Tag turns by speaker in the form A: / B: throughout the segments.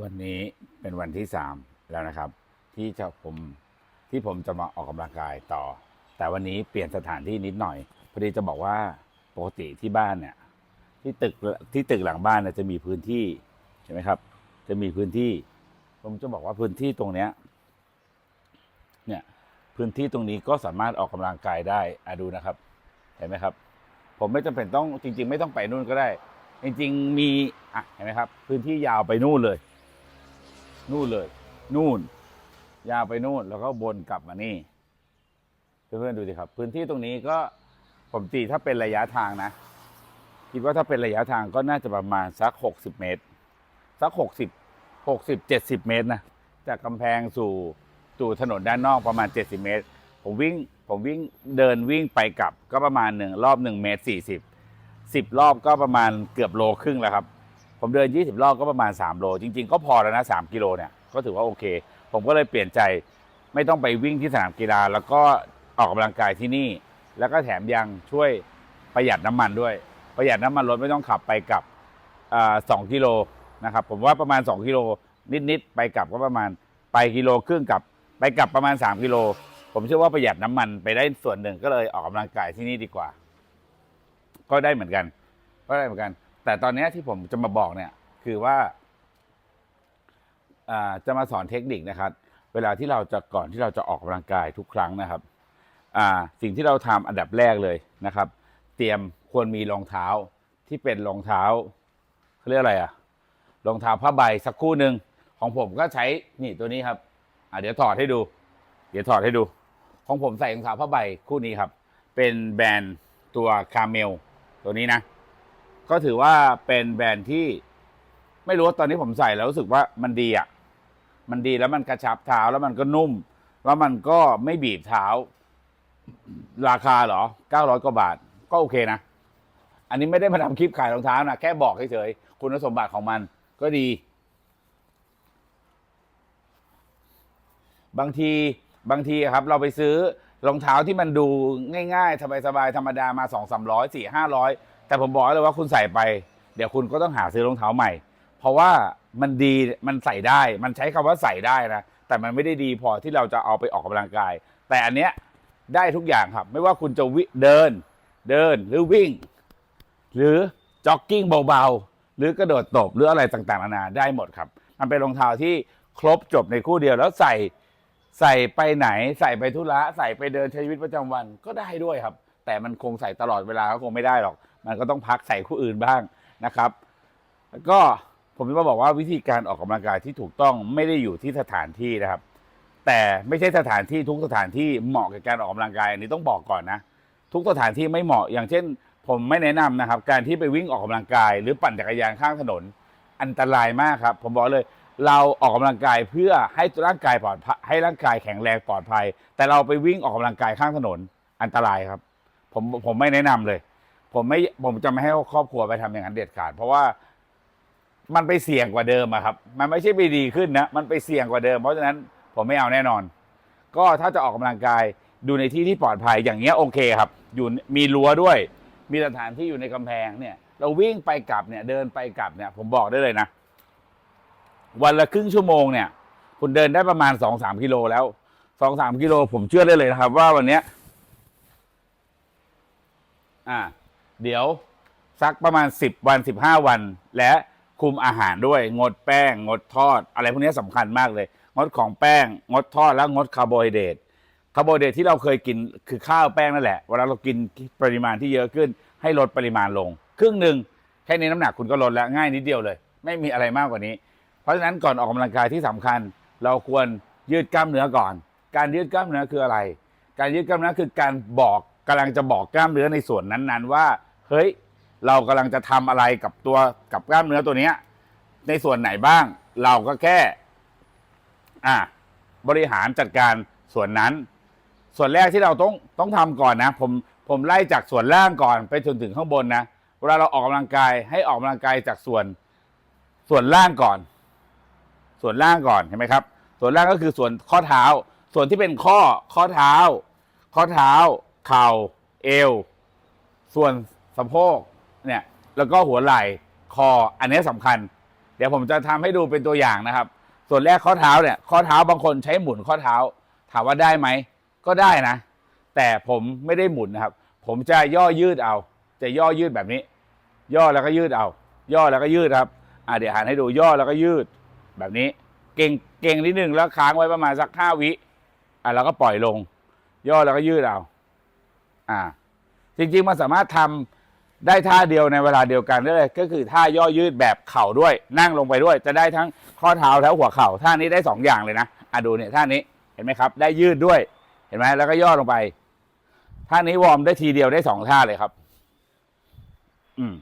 A: วันนี้เป็นวันที่สามแล้วนะครับ ที่จะผมที่ผมจะมาออกกำลังกายต่อ แต่วันนี้เปลี่ยนสถานที่นิดหน่อยพอดีจะบอกว่าปกติที่บ้านเนี่ย ที่ตึกที่ตึกหลังบ้านเนี่ยจะมีพื้นที่ใช่ไหมครับ จะมีพื้นที่ ผมจะบอกว่าพื้นที่ตรงเนี้ย เนี่ยพื้นที่ตรงนี้ก็สามารถออกกำลังกายได้อะดูนะครับ เห็นไหมครับ ผมไม่จำเป็นต้องจริง ๆ ไม่ต้องไปนู่นก็ได้ จริง ๆ มีอะเห็นไหมครับ พื้นที่ยาวไปนู่นเลย นู่นเลย นู่น ยาวไปนู่น แล้วก็วนกลับมานี่ เพื่อนๆดูสิครับ พื้นที่ตรงนี้ก็ผมตีถ้าเป็นระยะทางนะ คิดว่าถ้าเป็นระยะทางก็น่าจะประมาณสักหกสิบเมตร สักหกสิบหกสิบเจ็ดสิบเมตรนะ จากกำแพงสู่สู่ถนนด้านนอกประมาณเจ็ดสิบเมตร ผมวิ่งผมวิ่งเดินวิ่งไปกลับก็ประมาณหนึ่งรอบหนึ่งเมตรสี่สิบสิบรอบก็ประมาณเกือบโลครึ่งแล้วครับ ผมเดินยี่สิบรอบก็ประมาณสามโล จริง ๆ ก็พอแล้วนะสามกิโลเนี่ย ก็ถือว่าโอเค ผมก็เลยเปลี่ยนใจไม่ต้องไปวิ่งที่สนามกีฬา แล้วก็ออกกำลังกายที่นี่ แล้วก็แถมยังช่วยประหยัดน้ำมันด้วย ประหยัดน้ำมันรถไม่ต้องขับไปกับสองกิโลนะครับ ผมว่าประมาณ 2 กิโลนิดๆไปกลับก็ประมาณไปกิโลครึ่งกลับ ไปกลับประมาณ 3 กิโล ผมเชื่อว่าประหยัดน้ำมันไปได้ส่วนหนึ่งก็เลยออกกำลังกายที่นี่ดีกว่า ก็ได้เหมือนกัน ก็ได้เหมือนกัน แต่ตอนนี้ที่ผมจะมาบอกเนี่ย คือว่าจะมาสอนเทคนิคนะครับ เวลาที่เราจะก่อนที่เราจะออกกำลังกายทุกครั้งนะครับสิ่งที่เราทำอันดับแรกเลยนะครับ เตรียมควรมีรองเท้าที่เป็นรองเท้าเขาเรียกอะไรอะรองเท้าผ้าใบสักคู่หนึ่งของผมก็ใช้นี่ตัวนี้ครับเดี๋ยวถอดให้ดู เดี๋ยวถอดให้ดู ของผมใส่รองเท้าผ้าใบคู่นี้ครับ เป็นแบรนด์ตัวคาเมลตัวนี้นะ ก็ถือว่าเป็นแบรนด์ที่ไม่รู้ว่าตอนนี้ผมใส่แล้วรู้สึกว่ามันดีอะ มันดีแล้วมันกระชับเท้าแล้วมันก็นุ่ม แล้วมันก็ไม่บีบเท้า ราคาเหรอ 900 กว่าบาท ก็โอเคนะ อันนี้ไม่ได้มาทำคลิปขายรองเท้านะ แค่บอกเฉยๆ คุณสมบัติของมันก็ดี บางทีบางทีครับ เราไปซื้อรองเท้าที่มันดูง่าย ๆ สบายๆ ธรรมดามาสองสามร้อยสี่ห้าร้อย แต่ผมบอกเลยว่าคุณใส่ไป เดี๋ยวคุณก็ต้องหาซื้อรองเท้าใหม่ เพราะว่ามันดีมันใส่ได้ มันใช้คำว่าใส่ได้นะแต่มันไม่ได้ดีพอที่เราจะเอาไปออกกำลังกาย แต่อันเนี้ยได้ทุกอย่างครับ ไม่ว่าคุณจะวิเดินเดินหรือวิ่ง หรือจ็อกกิ้งเบาๆหรือกระโดดตบหรืออะไรต่างๆนานาได้หมดครับ มันเป็นรองเท้าที่ครบจบในคู่เดียวแล้วใส่ใส่ไปไหนใส่ไปธุระใส่ไปเดินใช้ชีวิตประจำวันก็ได้ด้วยครับ แต่มันคงใส่ตลอดเวลาก็คงไม่ได้หรอก มันก็ต้องพักใส่คู่อื่นบ้างนะครับ แล้วก็ผมจะมาบอกว่าวิธีการออกกำลังกายที่ถูกต้องไม่ได้อยู่ที่สถานที่นะครับ แต่ไม่ใช่สถานที่ทุกสถานที่เหมาะกับการออกกำลังกายอันนี้ต้องบอกก่อนนะ ทุกสถานที่ไม่เหมาะอย่างเช่น ผมไม่แนะนำนะครับ การที่ไปวิ่งออกกำลังกาย หรือปั่นจักรยานข้างถนน อันตรายมากครับ ผมบอกเลยเราออกกำลังกายเพื่อให้ร่างกายปลอดภัยให้ร่างกายแข็งแรงปลอดภัย แต่เราไปวิ่งออกกำลังกายข้างถนนอันตรายครับ ผมผมไม่แนะนำเลย ผมไม่ผมจะไม่ให้ครอบครัวไปทำอย่างนั้นเด็ดขาด เพราะว่ามันไปเสี่ยงกว่าเดิมอะครับ มันไม่ใช่ไปดีขึ้นนะ มันไปเสี่ยงกว่าเดิม เพราะฉะนั้นผมไม่เอาแน่นอน ก็ถ้าจะออกกำลังกายดูในที่ที่ปลอดภัยอย่างเงี้ยโอเคครับ อยู่มีรั้วด้วย มีสถานที่อยู่ในกำแพงเนี่ย เราวิ่งไปกลับเนี่ยเดินไปกลับเนี่ย ผมบอกได้เลยนะ วันละครึ่งชั่วโมงเนี่ย คุณเดินได้ประมาณสองสามกิโลแล้วสองสามกิโลผมเชื่อได้เลยนะครับ ว่าวันเนี้ย อ่า เดี๋ยวสักประมาณสิบวันสิบห้าวัน และคุมอาหารด้วย งดแป้ง งดทอด อะไรพวกนี้สำคัญมากเลย งดของแป้ง งดทอดแล้วงดคาร์โบไฮเดรตคาร์โบไฮเดรตที่เราเคยกินคือข้าวแป้งนั่นแหละเวลาเรากินปริมาณที่เยอะขึ้น ให้ลดปริมาณลง ครึ่งหนึ่งแค่นี้น้ำหนักคุณก็ลดแล้วง่ายนิดเดียวเลย ไม่มีอะไรมากกว่านี้ เพราะฉะนั้นก่อนออกกำลังกายที่สำคัญ เราควรยืดกล้ามเนื้อก่อน การยืดกล้ามเนื้อคืออะไร การยืดกล้ามเนื้อคือการบอก กำลังจะบอกกล้ามเนื้อในส่วนนั้นๆ ว่า เฮ้ย เรากำลังจะทำอะไรกับตัวกับกล้ามเนื้อตัวเนี้ย ในส่วนไหนบ้าง เราก็แค่ อะบริหารจัดการส่วนนั้น ส่วนแรกที่เราต้องต้องทำก่อนนะ ผมผมไล่จากส่วนล่างก่อนไปจนถึงข้างบนนะเวลาเราออกกำลังกายให้ออกกำลังกายจากส่วน ส่วนล่างก่อน ส่วนล่างก่อนเห็นไหมครับ ส่วนล่างก็คือส่วนข้อเท้า ส่วนที่เป็นข้อข้อเท้า ข้อเท้า เข่าเอว ส่วนสะโพกเนี่ยแล้วก็หัวไหล่คออันนี้สำคัญ เดี๋ยวผมจะทำให้ดูเป็นตัวอย่างนะครับ ส่วนแรกข้อเท้าเนี่ยข้อเท้าบางคนใช้หมุนข้อเท้า ถามว่าได้ไหมก็ได้นะ แต่ผมไม่ได้หมุนนะครับ ผมจะย่อยืดเอา จะย่อยืดแบบนี้ ย่อแล้วก็ยืดเอา ย่อแล้วก็ยืดครับอ่าเดี๋ยวหันให้ดูย่อแล้วก็ยืด แบบนี้ เก่งเก่งนิดนึงแล้วค้างไว้ประมาณสักห้าวิอะเราก็ปล่อยลง ย่อแล้วก็ยืดเอา อ่า จริงๆมันสามารถทำได้ท่าเดียวในเวลาเดียวกันได้เลยก็คือท่าย่อยืดแบบเข่าด้วย นั่งลงไปด้วย จะได้ทั้งข้อเท้าและหัวเข่าท่านี้ได้สองอย่างเลยนะอะดูเนี่ยท่านี้เห็นไหมครับ ได้ยืดด้วยเห็นไหมแล้วก็ย่อลงไปท่านี้วอร์มได้ทีเดียวได้สองท่าเลยครับ อืม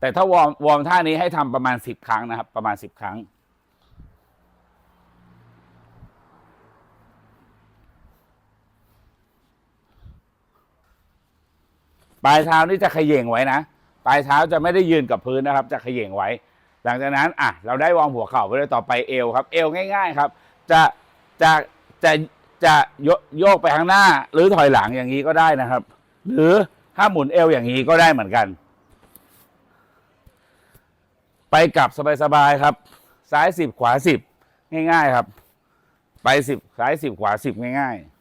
A: แต่ถ้าวอร์มวอร์มท่านี้ให้ทำประมาณสิบครั้งนะครับ ประมาณสิบครั้ง ปลายเท้านี่จะเขย่งไว้นะปลายเท้าจะไม่ได้ยืนกับพื้นนะครับ จะเขย่งไว้ หลังจากนั้นอะเราได้วอร์มหัวเข่าไปเลยต่อไปเอวครับ เอวง่าย ๆครับ จะจะจะจะโยกไปข้างหน้า หรือถอยหลังอย่างนี้ก็ได้นะครับ หรือถ้าหมุนเอวอย่างนี้ก็ได้เหมือนกัน ไปกลับสบายๆครับ ซ้ายสิบขวาสิบง่าย ๆครับ ไปสิบซ้ายสิบขวาสิบง่าย ๆ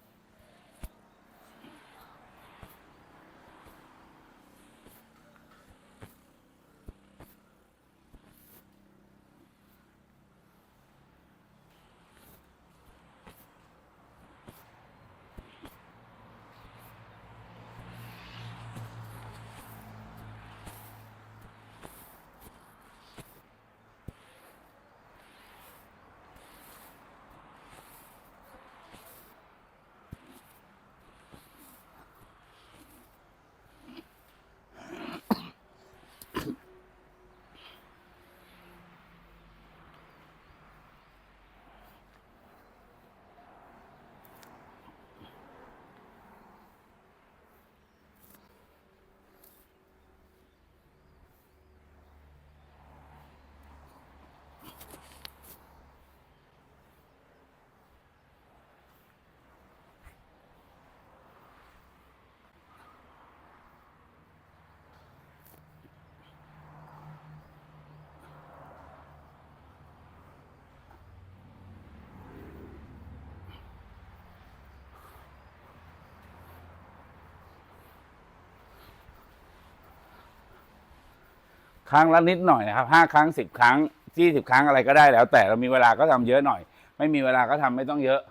A: รั้งละนิดหน่อยนะครับห้าครั้งสิบครั้งยี่สิบครั้งอะไรก็ได้แล้ว แต่เรามีเวลาก็ทำเยอะหน่อย ไม่มีเวลาก็ทำไม่ต้องเยอะ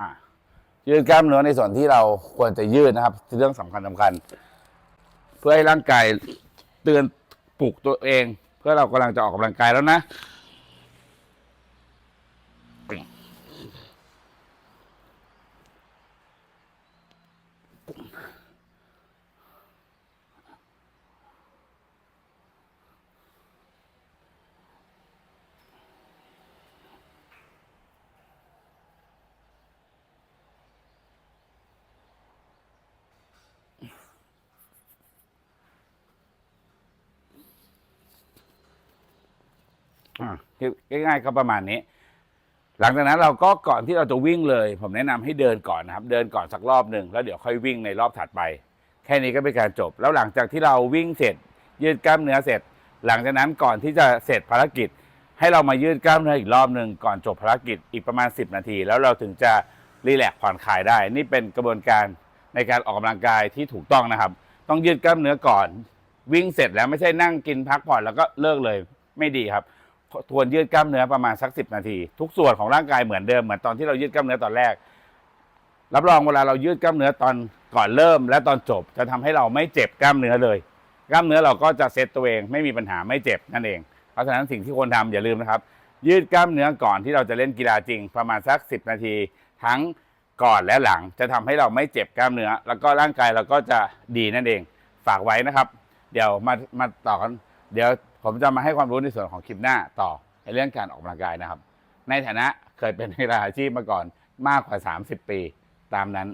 A: อะยืดกล้ามเนื้อในส่วนที่เราควรจะยืดนะครับเรื่องสำคัญสำคัญ เพื่อให้ร่างกายเตือนปลุกตัวเอง เพื่อเรากำลังจะออกกำลังกายแล้วนะ อะง่ายๆก็ประมาณนี้ หลังจากนั้นเราก็ก่อนที่เราจะวิ่งเลย ผมแนะนำให้เดินก่อนนะครับ เดินก่อนสักรอบหนึ่งแล้วเดี๋ยวค่อยวิ่งในรอบถัดไป แค่นี้ก็เป็นการจบ แล้วหลังจากที่เราวิ่งเสร็จ ยืดกล้ามเนื้อเสร็จ หลังจากนั้นก่อนที่จะเสร็จภารกิจ ให้เรามายืดกล้ามเนื้ออีกรอบหนึ่งก่อนจบภารกิจอีกประมาณ 10 นาที แล้วเราถึงจะรีแลกซ์ผ่อนคลายได้ นี่เป็นกระบวนการในการออกกำลังกายที่ถูกต้องนะครับ ต้องยืดกล้ามเนื้อก่อน วิ่งเสร็จแล้วไม่ใช่นั่งกินพักผ่อนแล้วก็เลิกเลยไม่ดีครับ ควรยืดกล้ามเนื้อประมาณสักสิบนาที ทุกส่วนของร่างกายเหมือนเดิมเหมือนตอนที่เรายืดกล้ามเนื้อตอนแรก รับรองเวลาเรายืดกล้ามเนื้อตอนก่อนเริ่ม และตอนจบจะทำให้เราไม่เจ็บกล้ามเนื้อเลย กล้ามเนื้อเราก็จะเซตตัวเองไม่มีปัญหาไม่เจ็บนั่นเอง เพราะฉะนั้นสิ่งที่ควรทำอย่าลืมนะครับ ยืดกล้ามเนื้อก่อนที่เราจะเล่นกีฬาจริง ประมาณสัก 10 นาที ทั้งก่อนและหลังจะทำให้เราไม่เจ็บกล้ามเนื้อ แล้วก็ร่างกายเราก็จะดีนั่นเอง ฝากไว้นะครับ เดี๋ยวมามาต่อกันเดี๋ยว ผมจะมาให้ความรู้ในส่วนของคลิปหน้าต่อในเรื่องการออกกำลังกายนะครับ ในฐานะเคยเป็นนักกีฬาอาชีพมาก่อนมากกว่า 30 ปี ตามนั้น